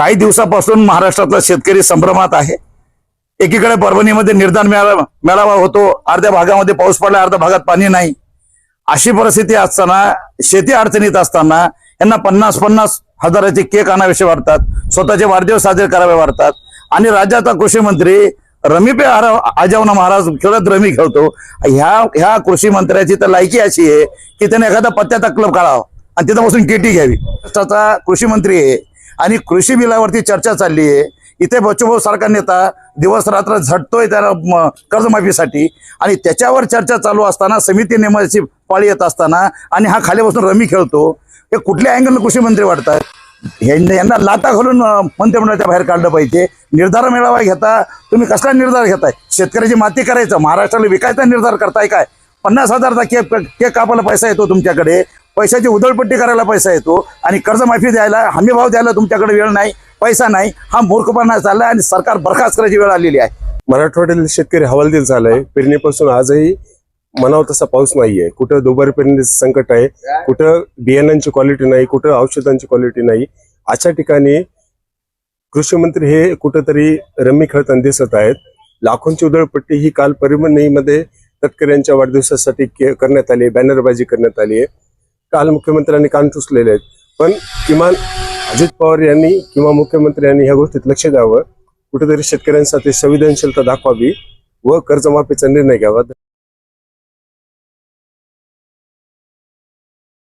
काही दिवसापासून महाराष्ट्रातला शेतकरी संभ्रमात आहे. एकीकडे परभणीमध्ये निर्धार मेळावा मेळावा होतो अर्ध्या भागामध्ये पाऊस पडला अर्ध्या भागात पाणी नाही. अशी परिस्थिती असताना शेती अडचणीत असताना यांना पन्नास पन्नास हजाराचे केक आणावेसे वाटतात स्वतःचे वाढदिवस साजरे करावे वाटतात. आणि राज्याचा कृषी मंत्री रमी पे आजावना महाराज खेळत रमी खेळतो. ह्या ह्या कृषी मंत्र्याची तर लायकी अशी आहे की त्याने एखादा पत्त्याचा क्लब काढावा आणि तिथं बसून केटी घ्यावी. महाराष्ट्राचा कृषी मंत्री आहे आणि कृषी बिलावरती चर्चा चालली आहे. इथे बच्चूभाऊ सारखा नेता दिवस रात्र झटतोय त्याला कर्जमाफीसाठी. आणि त्याच्यावर चर्चा चालू असताना समिती नेमाची पाळी येत असताना आणि हा खाली बसून रमी खेळतो. हे कुठल्या अँगलनं कृषी मंत्री वाटतात यांना लाता घालून मंत्रिमंडळाच्या बाहेर काढलं पाहिजे. निर्धार मेळावा घेता तुम्ही कसला निर्धार घेताय? शेतकऱ्याची माती करायचं महाराष्ट्राला विकायचा निर्धार करताय काय? पन्नास हजारचा केक केक कापायला पैसा येतो तुमच्याकडे. पैशाची उधळपट्टी करायला पैसा येतो आणि कर्जमाफी द्यायला हमीभाव द्यायला तुमच्याकडे वेळ नाही पैसा नाही हा मूर्खपणा चाललाय आणि सरकार बरखास्त करायची वेळ आलेली आहे. मराठवाड्यातील शेतकरी हवालदिल झालाय. पेरणीपासून आजही म्हणावं तसा पाऊस नाहीये. कुठं दुबारी पेरणीचं संकट आहे कुठं बियाण्यांची क्वालिटी नाही कुठं औषधांची क्वालिटी नाही. अशा ठिकाणी कृषी मंत्री हे कुठंतरी रमी खेळताना दिसत आहेत. लाखोंची उधळपट्टी ही काल परभणीमध्ये शेतकऱ्यांच्या वाढदिवसासाठी के- करण्यात आली आहे बॅनरबाजी करण्यात आली आहे. काल मुख्यमंत्र्यांनी कान टुसलेले आहेत. पण किमान अजित पवार यांनी किंवा मुख्यमंत्री यांनी ह्या गोष्टीत लक्ष द्यावं. कुठेतरी शेतकऱ्यांसाठी संवेदनशीलता दाखवावी व कर्जमाफीचा निर्णय घ्यावा.